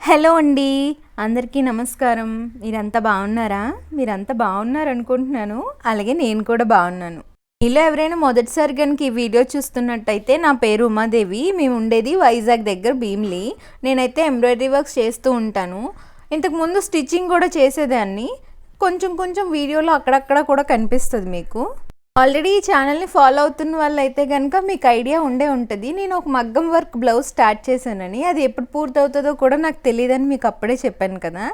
Hello అండి. అందరికీ నమస్కారం. మీరంతా బాగున్నారా? మీరంతా బాగున్నారు అనుకుంటున్నాను అలాగే నేను కూడా బాగున్నాను. మీలో ఎవరైనా మొదటిసారి కనుక ఈ వీడియో చూస్తున్నట్టయితే నా పేరు ఉమాదేవి. మేము ఉండేది వైజాగ్ దగ్గర భీమ్లీ. నేనైతే ఎంబ్రాయిడరీ వర్క్స్ చేస్తూ ఉంటాను. ఇంతకుముందు స్టిచ్చింగ్ కూడా చేసేదాన్ని. కొంచెం కొంచెం వీడియోలో అక్కడక్కడ కూడా కనిపిస్తుంది మీకు. ఆల్రెడీ ఈ ఛానల్ని ఫాలో అవుతున్న వాళ్ళు అయితే కనుక మీకు ఐడియా ఉండే ఉంటుంది. నేను ఒక మగ్గం వర్క్ బ్లౌజ్ స్టార్ట్ చేశానని. అది ఎప్పుడు పూర్తవుతుందో కూడా నాకు తెలియదని మీకు అప్పుడే చెప్పాను కదా.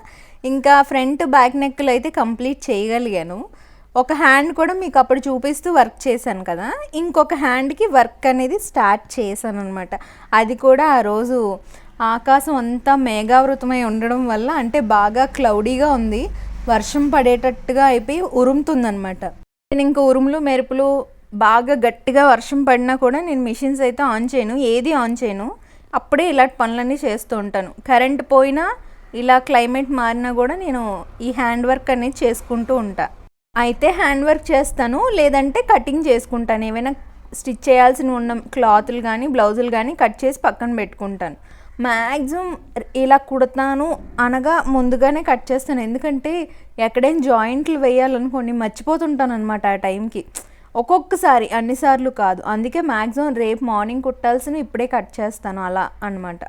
ఇంకా ఫ్రంట్ బ్యాక్ నెక్లు అయితే కంప్లీట్ చేయగలిగాను. ఒక హ్యాండ్ కూడా మీకు అప్పుడు చూపిస్తూ వర్క్ చేశాను కదా. ఇంకొక హ్యాండ్కి వర్క్ అనేది స్టార్ట్ చేశాను అనమాట అది కూడా ఆ రోజు ఆకాశం అంతా మేఘావృతమై ఉండడం వల్ల అంటే బాగా క్లౌడీగా ఉంది. వర్షం పడేటట్టుగా అయిపోయి ఉరుముతుందనమాట నేను ఇంకా ఉరుములు మెరుపులు బాగా గట్టిగా వర్షం పడినా కూడా నేను మిషన్స్ అయితే ఆన్ చేయను. ఏది ఆన్ చేయను. అప్పుడే ఇలాంటి పనులన్నీ చేస్తూ ఉంటాను. కరెంట్ పోయినా ఇలా క్లైమేట్ మారినా కూడా నేను ఈ హ్యాండ్ వర్క్ అనేది చేసుకుంటూ ఉంటా. అయితే హ్యాండ్ వర్క్ చేస్తాను. లేదంటే కటింగ్ చేసుకుంటాను. ఏమైనా స్టిచ్ చేయాల్సిన ఉన్న క్లాతులు కానీ బ్లౌజులు కానీ కట్ చేసి పక్కన పెట్టుకుంటాను. మ్యాక్సిమం ఇలా కుడతాను అనగా ముందుగానే కట్ చేస్తాను. ఎందుకంటే ఎక్కడైనా జాయింట్లు వేయాలనుకోండి మర్చిపోతుంటాను అనమాట ఆ టైంకి. ఒక్కొక్కసారి అన్నిసార్లు కాదు. అందుకే మ్యాక్సిమం రేపు మార్నింగ్ కుట్టాల్సిన ఇప్పుడే కట్ చేస్తాను అలా అనమాట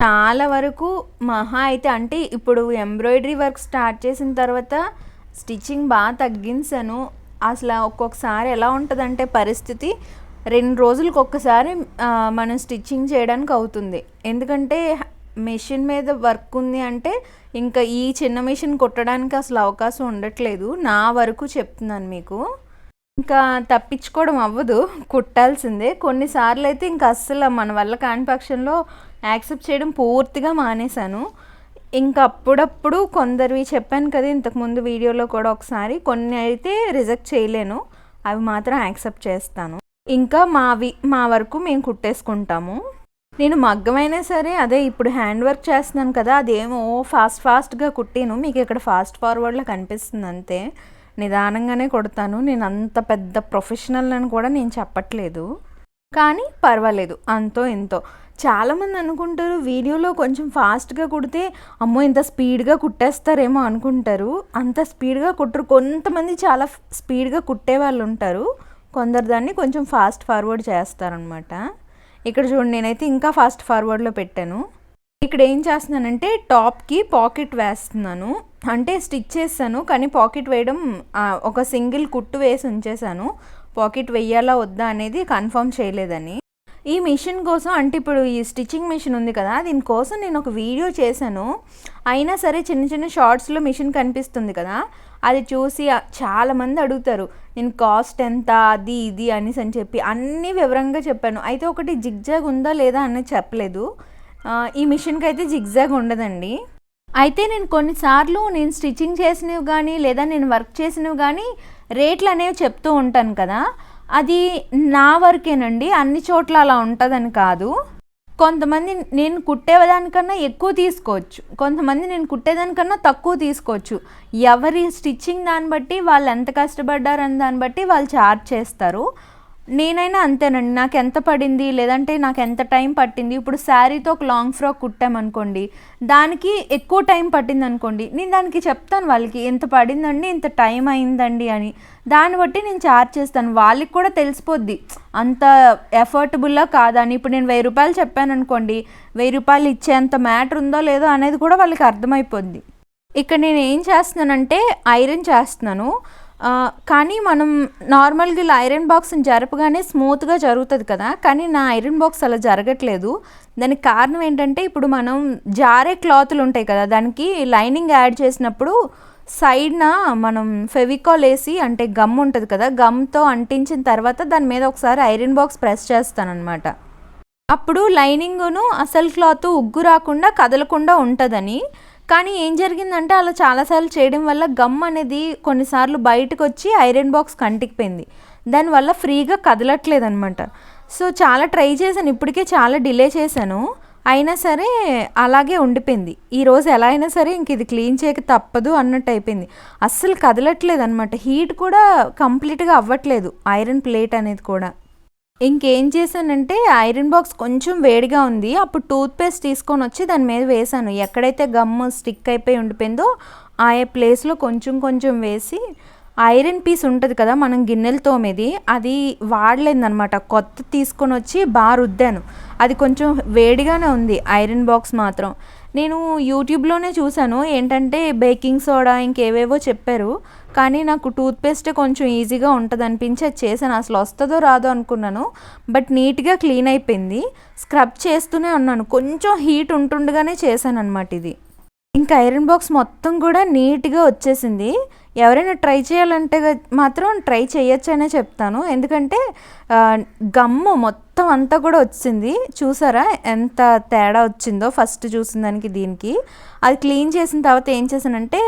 చాలా వరకు మహా అయితే అంటే ఇప్పుడు ఎంబ్రాయిడరీ వర్క్ స్టార్ట్ చేసిన తర్వాత స్టిచ్చింగ్ బాగా తగ్గించాను. అసలు ఒక్కొక్కసారి ఎలా ఉంటుందంటే పరిస్థితి రెండు రోజులకు ఒక్కసారి మనం స్టిచ్చింగ్ చేయడానికి అవుతుంది. ఎందుకంటే మెషిన్ మీద వర్క్ ఉంది అంటే ఇంకా ఈ చిన్న మిషన్ కుట్టడానికి అసలు అవకాశం ఉండట్లేదు. నా వరకు చెప్తున్నాను మీకు. ఇంకా తప్పించుకోవడం అవ్వదు కుట్టాల్సిందే. కొన్నిసార్లు అయితే ఇంకా అస్సలు మన వల్ల కాని యాక్సెప్ట్ చేయడం పూర్తిగా మానేశాను. ఇంకా అప్పుడప్పుడు కొందరివి చెప్పాను కదా ఇంతకుముందు వీడియోలో కూడా ఒకసారి. కొన్ని అయితే రిజెక్ట్ చేయలేను. అవి మాత్రం యాక్సెప్ట్ చేస్తాను. ఇంకా మావి మా వరకు మేము కుట్టేసుకుంటాము. నేను మగ్గమైనా సరే అదే ఇప్పుడు హ్యాండ్ వర్క్ చేస్తున్నాను కదా అదేమో ఫాస్ట్ ఫాస్ట్గా కుట్టాను. మీకు ఇక్కడ ఫాస్ట్ ఫార్వర్డ్లో కనిపిస్తుంది అంతే. నిదానంగానే కొడతాను. నేను అంత పెద్ద ప్రొఫెషనల్ అని కూడా నేను చెప్పట్లేదు. కానీ పర్వాలేదు అంతో ఎంతో చాలామంది అనుకుంటారు వీడియోలో కొంచెం ఫాస్ట్గా కుడితే అమ్మో ఇంత స్పీడ్గా కుట్టేస్తారేమో అనుకుంటారు. అంత స్పీడ్గా కుట్టరు. కొంతమంది చాలా స్పీడ్గా కుట్టే వాళ్ళు ఉంటారు. కొందరు దాన్ని కొంచెం ఫాస్ట్ ఫార్వర్డ్ చేస్తారనమాట ఇక్కడ చూడండి నేనైతే ఇంకా ఫాస్ట్ ఫార్వర్డ్లో పెట్టాను. ఇక్కడ ఏం చేస్తున్నానంటే టాప్కి పాకెట్ వేస్తున్నాను. అంటే స్టిచ్ చేస్తాను కానీ పాకెట్ వేయడం ఒక సింగిల్ కుట్టు వేసి ఉంచేసాను పాకెట్ వెయ్యాలా వద్దా అనేది కన్ఫర్మ్ చేయలేదని. ఈ మిషన్ కోసం అంటే ఇప్పుడు ఈ స్టిచ్చింగ్ మిషన్ ఉంది కదా దీనికోసం నేను ఒక వీడియో చేశాను. అయినా సరే చిన్న చిన్న షార్ట్స్లో మిషన్ కనిపిస్తుంది కదా అది చూసి చాలామంది అడుగుతారు నేను కాస్ట్ ఎంత? అది ఇది అనేసి అని చెప్పి. అన్నీ వివరంగా చెప్పాను. అయితే ఒకటి జిగ్జాగ్ ఉందా లేదా అనేది చెప్పలేదు. ఈ మిషన్కి అయితే జిగ్జాగ్ ఉండదండి. అయితే నేను కొన్నిసార్లు నేను స్టిచ్చింగ్ చేసినవి కానీ లేదా నేను వర్క్ చేసినవి కానీ రేట్లు అనేవి చెప్తూ ఉంటాను కదా అది నా వరకేనండి. అన్ని చోట్ల అలా ఉంటుందని కాదు. కొంతమంది నేను కుట్టేదానికన్నా ఎక్కువ తీసుకోవచ్చు. కొంతమంది నేను కుట్టేదానికన్నా తక్కువ తీసుకోవచ్చు. ఎవరి స్టిచ్చింగ్ దాన్ని బట్టి వాళ్ళు ఎంత కష్టపడ్డారని దాన్ని బట్టి వాళ్ళు ఛార్జ్ చేస్తారు. నేనైనా అంతేనండి. నాకు ఎంత పడింది? లేదంటే నాకు ఎంత టైం పట్టింది? ఇప్పుడు శారీతో ఒక లాంగ్ ఫ్రాక్ కుట్టామనుకోండి దానికి ఎక్కువ టైం పట్టింది అనుకోండి నేను దానికి చెప్తాను వాళ్ళకి ఎంత పడిందండి? ఇంత టైం అయిందండి అని. దాన్ని బట్టి నేను చార్జ్ చేస్తాను. వాళ్ళకి కూడా తెలిసిపోద్ది. అంత ఎఫర్టబుల్లా కాదని. ఇప్పుడు నేను వెయ్యి రూపాయలు చెప్పాను అనుకోండి వెయ్యి రూపాయలు ఇచ్చేంత మ్యాటర్ ఉందో లేదో అనేది కూడా వాళ్ళకి అర్థమైపోద్ది. ఇక్కడ నేను ఏం చేస్తున్నానంటే ఐరన్ చేస్తున్నాను. కానీ మనం నార్మల్గా ఇలా ఐరన్ బాక్స్ని జరపగానే స్మూత్గా జరుగుతుంది కదా. కానీ నా ఐరన్ బాక్స్ అలా జరగట్లేదు. దానికి కారణం ఏంటంటే ఇప్పుడు మనం జారే క్లాతులు ఉంటాయి కదా. దానికి లైనింగ్ యాడ్ చేసినప్పుడు సైడ్న మనం ఫెవికాల్ వేసి అంటే గమ్ ఉంటుంది కదా. గమ్తో అంటించిన తర్వాత దాని మీద ఒకసారి ఐరన్ బాక్స్ ప్రెస్ చేస్తానమాట అప్పుడు లైనింగ్ను అసలు క్లాత్ ఉగ్గు రాకుండా కదలకుండా ఉంటుందని కానీ ఏం జరిగిందంటే అలా చాలాసార్లు చేయడం వల్ల గమ్ అనేది కొన్నిసార్లు బయటకు వచ్చి ఐరన్ బాక్స్ కంటికిపోయింది దానివల్ల ఫ్రీగా కదలట్లేదు అనమాట సో చాలా ట్రై చేశాను. ఇప్పటికే చాలా డిలే చేశాను. అయినా సరే అలాగే ఉండిపోయింది. ఈరోజు ఎలా అయినా సరే ఇంక ఇది క్లీన్ చేయక తప్పదు అన్నట్టు అయిపోయింది. అస్సలు కదలట్లేదు అనమాట హీట్ కూడా కంప్లీట్గా అవ్వట్లేదు. ఐరన్ ప్లేట్ అనేది కూడా. ఇంకేం చేశానంటే ఐరన్ బాక్స్ కొంచెం వేడిగా ఉంది. అప్పుడు టూత్పేస్ట్ తీసుకొని వచ్చి దాని మీద వేసాను ఎక్కడైతే గమ్ స్టిక్ అయిపోయి ఉండిపోయిందో ఆ ప్లేస్లో కొంచెం కొంచెం వేసి ఐరన్ పీస్ ఉంటుంది కదా మనం గిన్నెలు తోమేది అది వాడలేదనమాట కొత్త తీసుకొని వచ్చి బాగా రుద్దాను. అది కొంచెం వేడిగానే ఉంది ఐరన్ బాక్స్ మాత్రం. నేను యూట్యూబ్లోనే చూశాను. ఏంటంటే బేకింగ్ సోడా ఇంకేవేవో చెప్పారు. కానీ నాకు టూత్పేస్ట్ కొంచెం ఈజీగా ఉంటుంది అనిపించి అది చేశాను. అసలు వస్తుందో రాదో అనుకున్నాను. బట్ నీట్గా క్లీన్ అయిపోయింది. స్క్రబ్ చేస్తూనే ఉన్నాను. కొంచెం హీట్ ఉంటుండగానే చేశాను అనమాట ఇది. ఇంకా ఐరన్ బాక్స్ మొత్తం కూడా నీట్గా వచ్చేసింది. ఎవరైనా ట్రై చేయాలంటే మాత్రం ట్రై చేయొచ్చనే చెప్తాను. ఎందుకంటే గమ్ము మొత్తం అంతా కూడా వచ్చింది. చూసారా ఎంత తేడా వచ్చిందో ఫస్ట్ చూసిన దానికి దీనికి. అది క్లీన్ చేసిన తర్వాత ఏం చేశానంటే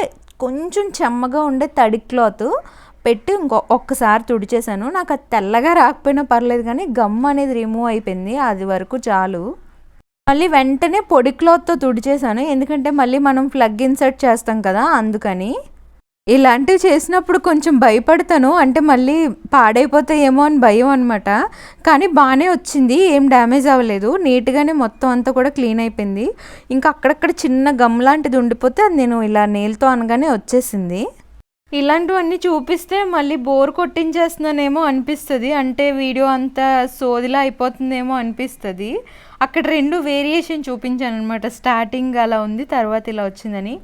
కొంచెం చెమ్మగా ఉండే తడి క్లాత్ పెట్టి ఇంకో ఒక్కసారి తుడిచేశాను. నాకు అది తెల్లగా రాకపోయినా పర్లేదు కానీ గమ్ అనేది రిమూవ్ అయిపోయింది. అది వరకు చాలు. మళ్ళీ వెంటనే పొడి క్లాత్తో తుడిచేసాను ఎందుకంటే మళ్ళీ మనం ప్లగ్ ఇన్సర్ట్ చేస్తాం కదా అందుకని. ఇలాంటివి చేసినప్పుడు కొంచెం భయపడతాను. అంటే మళ్ళీ పాడైపోతాయేమో అని భయం అనమాట కానీ బాగానే వచ్చింది. ఏం డ్యామేజ్ అవ్వలేదు. నీట్గానే మొత్తం అంతా కూడా క్లీన్ అయిపోయింది. ఇంకా అక్కడక్కడ చిన్న గమ్ లాంటిది ఉండిపోతే అది నేను ఇలా నేల్తో అనగానే వచ్చేసింది. ఇలాంటివన్నీ చూపిస్తే మళ్ళీ బోర్ కొట్టించేస్తున్నానేమో అనిపిస్తుంది. అంటే వీడియో అంతా సోదిలా అయిపోతుందేమో అనిపిస్తుంది. అక్కడ రెండు వేరియేషన్ చూపించాను అనమాట స్టార్టింగ్ అలా ఉంది తర్వాత ఇలా వచ్చిందని.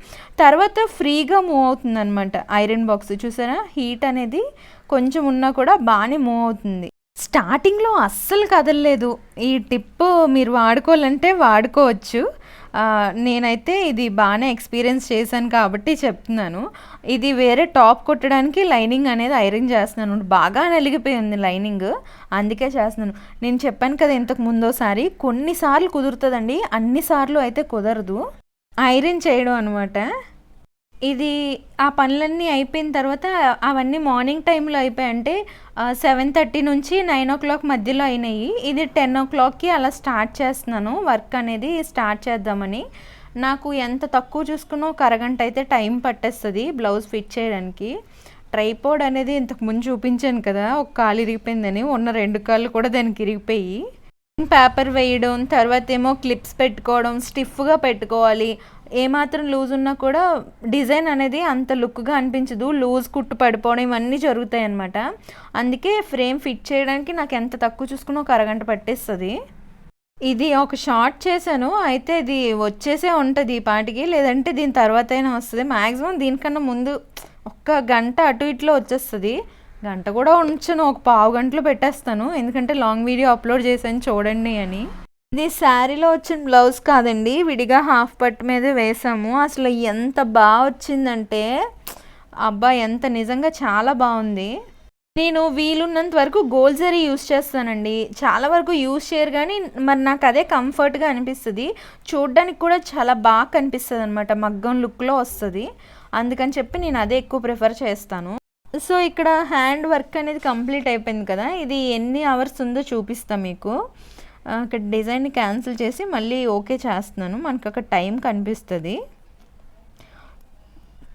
తర్వాత ఫ్రీగా మూవ్ అవుతుంది అనమాట ఐరన్ బాక్స్. చూసారా? హీట్ అనేది కొంచెం ఉన్నా కూడా బాగానే మూవ్ అవుతుంది. స్టార్టింగ్లో అస్సలు కదలలేదు. ఈ టిప్ మీరు వాడుకోవాలంటే వాడుకోవచ్చు. నేనైతే ఇది బాగానే ఎక్స్పీరియన్స్ చేశాను కాబట్టి చెప్తున్నాను. ఇది వేరే టాప్ కొట్టడానికి లైనింగ్ అనేది ఐరన్ చేస్తున్నాను. బాగా నలిగిపోయింది లైనింగ్. అందుకే చేస్తున్నాను. నేను చెప్పాను కదా ఇంతకు ముందోసారి కొన్నిసార్లు కుదురుతుందండి అన్నిసార్లు అయితే కుదరదు. ఐరన్ చేయడం అనమాట ఇది ఆ పనులన్నీ అయిపోయిన తర్వాత అవన్నీ మార్నింగ్ టైంలో అయిపోయాయి అంటే సెవెన్ థర్టీ నుంచి నైన్ ఓ క్లాక్ మధ్యలో అయినాయి. ఇది టెన్ ఓ క్లాక్కి అలా స్టార్ట్ చేస్తున్నాను. వర్క్ అనేది స్టార్ట్ చేద్దామని. నాకు ఎంత తక్కువ చూసుకున్నా ఒక అరగంట అయితే టైం పట్టేస్తుంది బ్లౌజ్ ఫిట్ చేయడానికి. ట్రైపోడ్ అనేది ఇంతకుముందు చూపించాను కదా ఒక కాలు ఇరిగిపోయిందని ఉన్న రెండు కాళ్ళు కూడా దానికి ఇరిగిపోయి. పేపర్ వేయడం తర్వాత ఏమో క్లిప్స్ పెట్టుకోవడం స్టిఫ్గా పెట్టుకోవాలి. ఏమాత్రం లూజ్ ఉన్నా కూడా డిజైన్ అనేది అంత లుక్గా అనిపించదు. లూజ్ కుట్టు పడిపోవడం ఇవన్నీ జరుగుతాయి అన్నమాట అందుకే ఫ్రేమ్ ఫిట్ చేయడానికి నాకు ఎంత తక్కువ చూసుకున్న ఒక అరగంట పట్టేస్తుంది. ఇది ఒక షార్ట్ చేశాను. అయితే ఇది వచ్చేసే ఉంటుంది ఈ పాటికి. లేదంటే దీని తర్వాత అయినా వస్తుంది. మ్యాక్సిమం దీనికన్నా ముందు ఒక్క గంట అటు ఇట్లో వచ్చేస్తుంది. గంట కూడా ఉంచను ఒక పావు గంటలో పెట్టేస్తాను. ఎందుకంటే లాంగ్ వీడియో అప్లోడ్ చేశాను చూడండి అని. ఇది శారీలో వచ్చిన బ్లౌజ్ కాదండి. విడిగా హాఫ్ పట్ మీద వేసాము అసలు ఎంత బాగా వచ్చిందంటే అబ్బా ఎంత నిజంగా చాలా బాగుంది. నేను వీలున్నంత వరకు గోల్డ్ జరీ యూస్ చేస్తానండి. చాలా వరకు యూస్ చేయరు కానీ మరి నాకు అదే కంఫర్ట్గా అనిపిస్తుంది. చూడడానికి కూడా చాలా బాగా కనిపిస్తుంది అనమాట మగ్గం లుక్లో వస్తుంది. అందుకని చెప్పి నేను అదే ఎక్కువ ప్రిఫర్ చేస్తాను. సో ఇక్కడ హ్యాండ్ వర్క్ అనేది కంప్లీట్ అయిపోయింది కదా? ఇది ఎన్ని అవర్స్ ఉందో చూపిస్తాను మీకు. అక్కడ డిజైన్ క్యాన్సిల్ చేసి మళ్ళీ ఓకే చేస్తున్నాను. మనకు అక్కడ టైం కనిపిస్తుంది.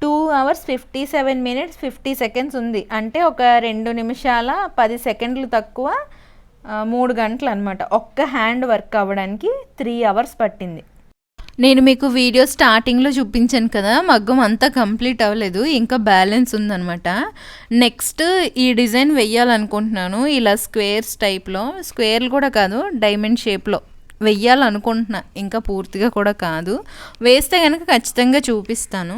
Two hours fifty seven minutes fifty seconds ఉంది. అంటే ఒక రెండు నిమిషాల పది సెకండ్లు తక్కువ మూడు గంటలు అనమాట ఒక్క హ్యాండ్ వర్క్ అవ్వడానికి త్రీ అవర్స్ పట్టింది. నేను మీకు వీడియో స్టార్టింగ్లో చూపించాను కదా మగ్గం అంతా కంప్లీట్ అవ్వలేదు ఇంకా బ్యాలెన్స్ ఉందనమాట నెక్స్ట్ ఈ డిజైన్ వెయ్యాలనుకుంటున్నాను ఇలా స్క్వేర్స్ టైప్లో. స్క్వేర్లు కూడా కాదు డైమండ్ షేప్లో. వెయ్యాలనుకుంటున్నా ఇంకా పూర్తిగా కూడా కాదు. వేస్తే కనుక ఖచ్చితంగా చూపిస్తాను.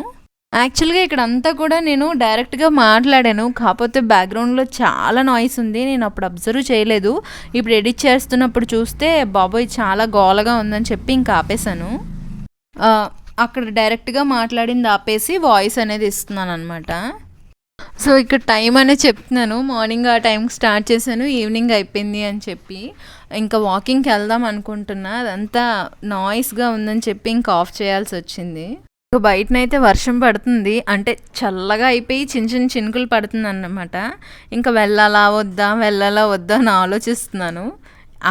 యాక్చువల్గా ఇక్కడ అంతా కూడా నేను డైరెక్ట్గా మాట్లాడాను కాకపోతే బ్యాక్గ్రౌండ్లో చాలా నాయిస్ ఉంది నేను అప్పుడు అబ్జర్వ్ చేయలేదు. ఇప్పుడు ఎడిట్ చేస్తున్నప్పుడు చూస్తే బాబోయ్ చాలా గోలగా ఉందని చెప్పి ఇంకా ఆపేశాను. అక్కడ డైరెక్ట్గా మాట్లాడింది ఆపేసి వాయిస్ అనేది ఇస్తున్నాను అనమాట సో ఇక్కడ టైం అనేది చెప్తున్నాను. మార్నింగ్ ఆ టైంకి స్టార్ట్ చేశాను. ఈవినింగ్ అయిపోయింది అని చెప్పి. ఇంకా వాకింగ్కి వెళ్దాం అనుకుంటున్నా. అదంతా నాయిస్గా ఉందని చెప్పి ఇంకా ఆఫ్ చేయాల్సి వచ్చింది. బయటనైతే వర్షం పడుతుంది. అంటే చల్లగా అయిపోయి చిన్న చిన్న చినుకులు పడుతుంది అన్నమాట ఇంకా వెళ్ళాలా వద్దా వెళ్ళాలా వద్దా అని ఆలోచిస్తున్నాను.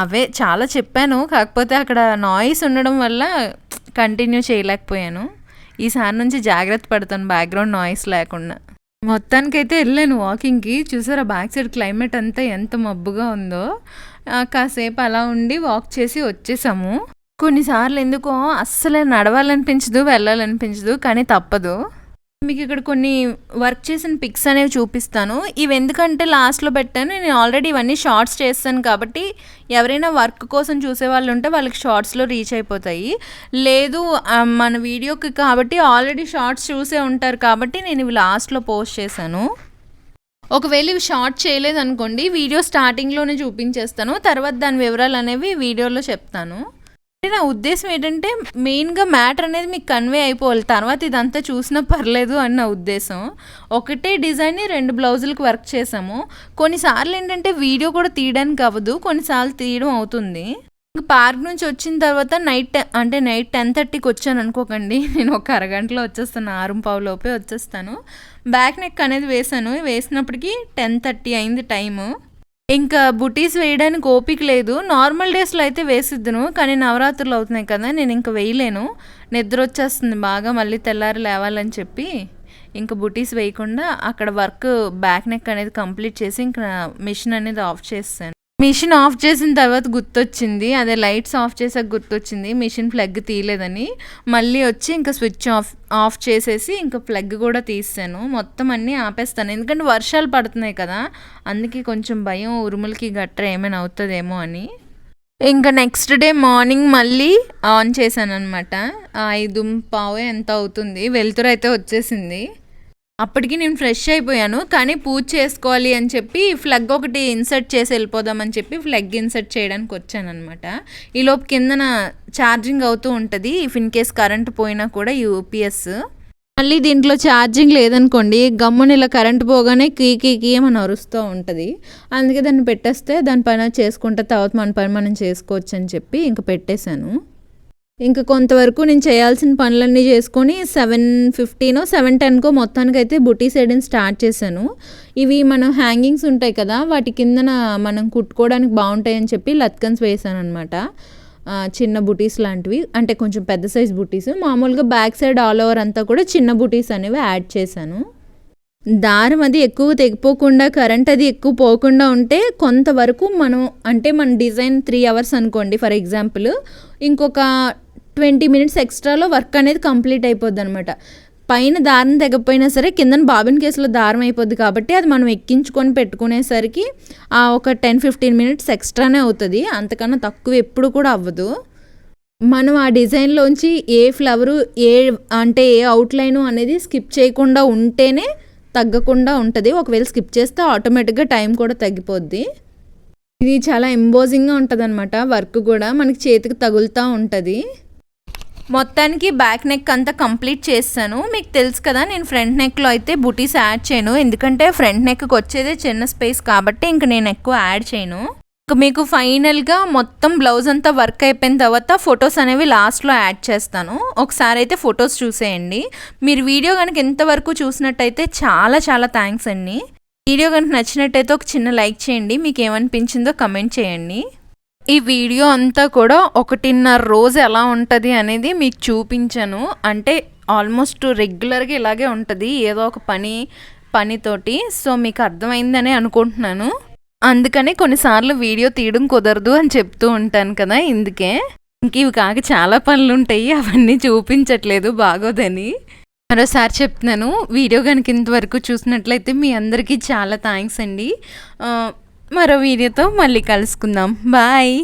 అవే చాలా చెప్పాను. కాకపోతే అక్కడ నాయిస్ ఉండడం వల్ల కంటిన్యూ చేయలేకపోయాను ఈసారి నుంచి జాగ్రత్త పడతాను బ్యాక్గ్రౌండ్ నాయిస్ లేకుండా మొత్తానికైతే వెళ్ళాను వాకింగ్‌కి. చూసారా బ్యాక్ సైడ్ క్లైమేట్ అంతా ఎంత మబ్బుగా ఉందో. కాసేపు అలా ఉండి వాక్ చేసి వచ్చేసాము. కొన్నిసార్లు ఎందుకో అస్సలే నడవాలనిపించదు, వెళ్ళాలనిపించదు. కానీ తప్పదు. మీకు ఇక్కడ కొన్ని వర్క్ చేసిన పిక్స్ అనేవి చూపిస్తాను. ఇవి ఎందుకంటే లాస్ట్‌లో పెట్టాను. నేను ఆల్రెడీ ఇవన్నీ షార్ట్స్ చేస్తాను కాబట్టి ఎవరైనా వర్క్ కోసం చూసే వాళ్ళు ఉంటే వాళ్ళకి షార్ట్స్‌లో రీచ్ అయిపోతాయి. లేదు మన వీడియోకి కాబట్టి ఆల్రెడీ షార్ట్స్ చూసే ఉంటారు కాబట్టి నేను ఇవి లాస్ట్‌లో పోస్ట్ చేశాను. ఒకవేళ ఇవి షార్ట్ చేయలేదనుకోండి వీడియో స్టార్టింగ్‌లోనే చూపించేస్తాను. తర్వాత దాని వివరాలు అనేవి వీడియోలో చెప్తాను. అంటే నా ఉద్దేశం ఏంటంటే మెయిన్‌గా మ్యాటర్ అనేది మీకు కన్వే అయిపోవాలి. తర్వాత ఇదంతా చూసినా పర్లేదు అని నా ఉద్దేశం. ఒకటే డిజైన్‌ని రెండు బ్లౌజులకు వర్క్ చేసాము కొన్నిసార్లు ఏంటంటే వీడియో కూడా తీయడానికి అవ్వదు. కొన్నిసార్లు తీయడం అవుతుంది. పార్క్ నుంచి వచ్చిన తర్వాత నైట్ అంటే నైట్ 10:30కి వచ్చాను అనుకోకండి. నేను ఒక అరగంటలో వచ్చేస్తాను. 6:15 లోపే వచ్చేస్తాను. బ్యాక్ నెక్ అనేది వేసాను వేసినప్పటికీ టెన్ థర్టీ అయింది టైము. ఇంకా బుటీస్ వేయడానికి ఓపిక లేదు. నార్మల్ డేస్‌లో అయితే వేసిద్దును. కానీ నవరాత్రులు అవుతున్నాయి కదా! నేను ఇంక వేయలేను. నిద్ర వచ్చేస్తుంది బాగా మళ్ళీ తెల్లారి లేవాలని చెప్పి ఇంకా బుటీస్ వేయకుండా అక్కడ వర్క్ బ్యాక్ నెక్ అనేది కంప్లీట్ చేసి ఇంకా మిషన్ అనేది ఆఫ్ చేస్తాను మిషన్ ఆఫ్ చేసిన తర్వాత గుర్తొచ్చింది. అదే లైట్స్ ఆఫ్ చేసాక గుర్తొచ్చింది. మిషన్ ప్లగ్ తీయలేదని. మళ్ళీ వచ్చి ఇంకా స్విచ్ ఆఫ్ ఆఫ్ చేసేసి ఇంకా ప్లగ్ కూడా తీసాను మొత్తం అన్నీ ఆపేస్తాను. ఎందుకంటే వర్షాలు పడుతున్నాయి కదా! అందుకే కొంచెం భయం ఉరుములకి గట్రా ఏమైనా అవుతుందేమో అని. ఇంకా నెక్స్ట్ డే మార్నింగ్ మళ్ళీ ఆన్ చేశాను అనమాట ఐదు పావు ఎంత అవుతుంది. వెలుతురైతే వచ్చేసింది. అప్పటికి నేను ఫ్రెష్ అయిపోయాను. కానీ పూజ చేసుకోవాలి అని చెప్పి ఫ్లగ్ ఒకటి ఇన్సర్ట్ చేసి వెళ్ళిపోదామని చెప్పి ప్లగ్ ఇన్సర్ట్ చేయడానికి వచ్చాననమాట. ఈలోపు కిందన ఛార్జింగ్ అవుతూ ఉంటుంది ఇఫ్ ఇన్ కేస్ కరెంట్ పోయినా కూడా యూపీఎస్. మళ్ళీ దీంట్లో ఛార్జింగ్ లేదనుకోండి గమ్మున ఇలా కరెంట్ పోగానే కీ కీ కీ అని అరుస్తూ ఉంటుంది అందుకే దాన్ని పెట్టేస్తే దాని పని చేసుకుంటే చేసుకుంటా తర్వాత మన పని మనం చేసుకోవచ్చు అని చెప్పి ఇంక పెట్టేశాను. ఇంకా కొంతవరకు నేను చేయాల్సిన పనులన్నీ చేసుకొని 7:15నో, 7:10కో మొత్తానికైతే బుటీస్ వేయడం స్టార్ట్ చేశాను. ఇవి మనం హ్యాంగింగ్స్ ఉంటాయి కదా! వాటి కిందన మనం కుట్టుకోవడానికి బాగుంటాయని చెప్పి లత్కన్స్ వేసాను అనమాట చిన్న బుటీస్ లాంటివి. అంటే కొంచెం పెద్ద సైజ్ బుటీస్. మామూలుగా బ్యాక్ సైడ్ ఆల్ ఓవర్ అంతా కూడా చిన్న బుటీస్ అనేవి యాడ్ చేశాను. దారం అది ఎక్కువ తెగిపోకుండా కరెంట్ అది ఎక్కువ పోకుండా ఉంటే కొంతవరకు మనం అంటే మన డిజైన్ త్రీ అవర్స్ అనుకోండి ఫర్ ఎగ్జాంపుల్. ఇంకొక 20 మినిట్స్ ఎక్స్‌ట్రాలో వర్క్ అనేది కంప్లీట్ అయిపోద్ది అనమాట పైన దారం తెగకపోయినా సరే కిందన బాబిన్ కేసులో దారం అయిపోద్ది కాబట్టి అది మనం ఎక్కించుకొని పెట్టుకునేసరికి ఆ ఒక 10, 15 మినిట్స్ ఎక్స్‌ట్రానే అవుతుంది. అంతకన్నా తక్కువ ఎప్పుడు కూడా అవ్వదు. మనం ఆ డిజైన్‌లోంచి ఏ ఫ్లవరు ఏ అంటే ఏ అవుట్‌లైను అనేది స్కిప్ చేయకుండా ఉంటేనే తగ్గకుండా ఉంటుంది. ఒకవేళ స్కిప్ చేస్తే ఆటోమేటిక్‌గా టైం కూడా తగ్గిపోద్ది. ఇది చాలా ఎంబోజింగ్‌గా ఉంటుంది అనమాట వర్క్ కూడా. మనకి చేతికి తగులుతూ ఉంటుంది. మొత్తానికి బ్యాక్ నెక్ అంతా కంప్లీట్ చేస్తాను మీకు తెలుసు కదా! నేను ఫ్రంట్ నెక్‌లో అయితే బుటీస్ యాడ్ చేయను. ఎందుకంటే ఫ్రంట్ నెక్‌కి వచ్చేదే చిన్న స్పేస్ కాబట్టి ఇంక నేను ఎక్కువ యాడ్ చేయను. ఇంక మీకు ఫైనల్‌గా మొత్తం బ్లౌజ్ అంతా వర్క్ అయిపోయిన తర్వాత ఫొటోస్ అనేవి లాస్ట్‌లో యాడ్ చేస్తాను. ఒకసారి అయితే ఫొటోస్ చూసేయండి. మీరు వీడియో కనుక ఎంతవరకు చూసినట్టయితే చాలా చాలా థ్యాంక్స్ అండి. వీడియో కనుక నచ్చినట్టయితే ఒక చిన్న లైక్ చేయండి. మీకు ఏమనిపించిందో కమెంట్ చేయండి. ఈ వీడియో అంతా కూడా 1:30 రోజు ఎలా ఉంటుంది అనేది మీకు చూపించాను. అంటే ఆల్మోస్ట్ రెగ్యులర్‌గా ఇలాగే ఉంటుంది ఏదో ఒక పని పనితోటి. సో మీకు అర్థమైందనే అనుకుంటున్నాను. అందుకనే కొన్నిసార్లు వీడియో తీయడం కుదరదు అని చెప్తూ ఉంటాను కదా! ఇందుకే. ఇంక ఇవి కాక చాలా పనులు ఉంటాయి అవన్నీ చూపించట్లేదు బాగోదని. మరోసారి చెప్తున్నాను. వీడియో కనుక ఇంతవరకు చూసినట్లయితే మీ అందరికీ చాలా థ్యాంక్స్ అండి. మరో వీడియోతో మళ్ళీ కలుసుకుందాం. బాయ్.